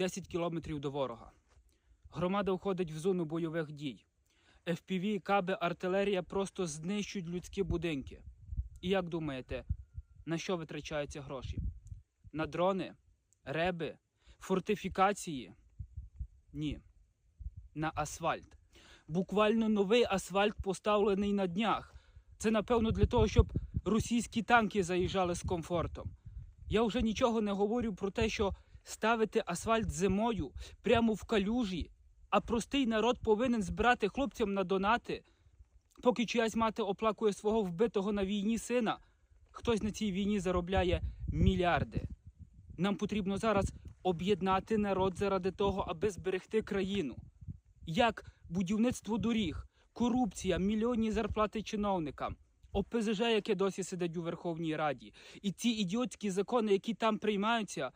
10 кілометрів до ворога. Громада входить в зону бойових дій. FPV, каби, артилерія просто знищують людські будинки. І як думаєте, на що витрачаються гроші? На дрони, реби, фортифікації? Ні. На асфальт. Буквально новий асфальт поставлений на днях. Це, напевно, для того, щоб російські танки заїжджали з комфортом. Я вже нічого не говорю про те, що ставити асфальт зимою прямо в калюжі, а простий народ повинен збирати хлопцям на донати, поки чиясь мати оплакує свого вбитого на війні сина. Хтось на цій війні заробляє мільярди. Нам потрібно зараз об'єднати народ заради того, аби зберегти країну. Як будівництво доріг, корупція, мільйонні зарплати чиновникам, ОПЗЖ, яке досі сидить у Верховній Раді, і ці ідіотські закони, які там приймаються,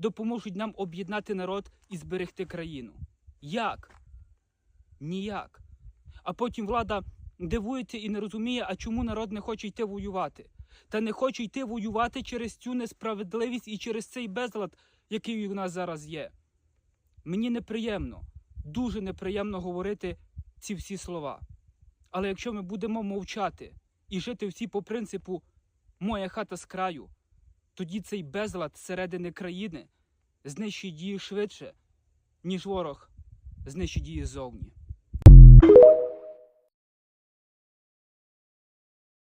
допоможуть нам об'єднати народ і зберегти країну. Як? Ніяк. А потім влада дивується і не розуміє, а чому народ не хоче йти воювати. Та не хоче йти воювати через цю несправедливість і через цей безлад, який у нас зараз є. Мені неприємно, дуже неприємно говорити ці всі слова. Але якщо ми будемо мовчати і жити всі по принципу моя хата з краю, тоді цей безлад зсередини країни знищить її швидше, ніж ворог знищить її ззовні.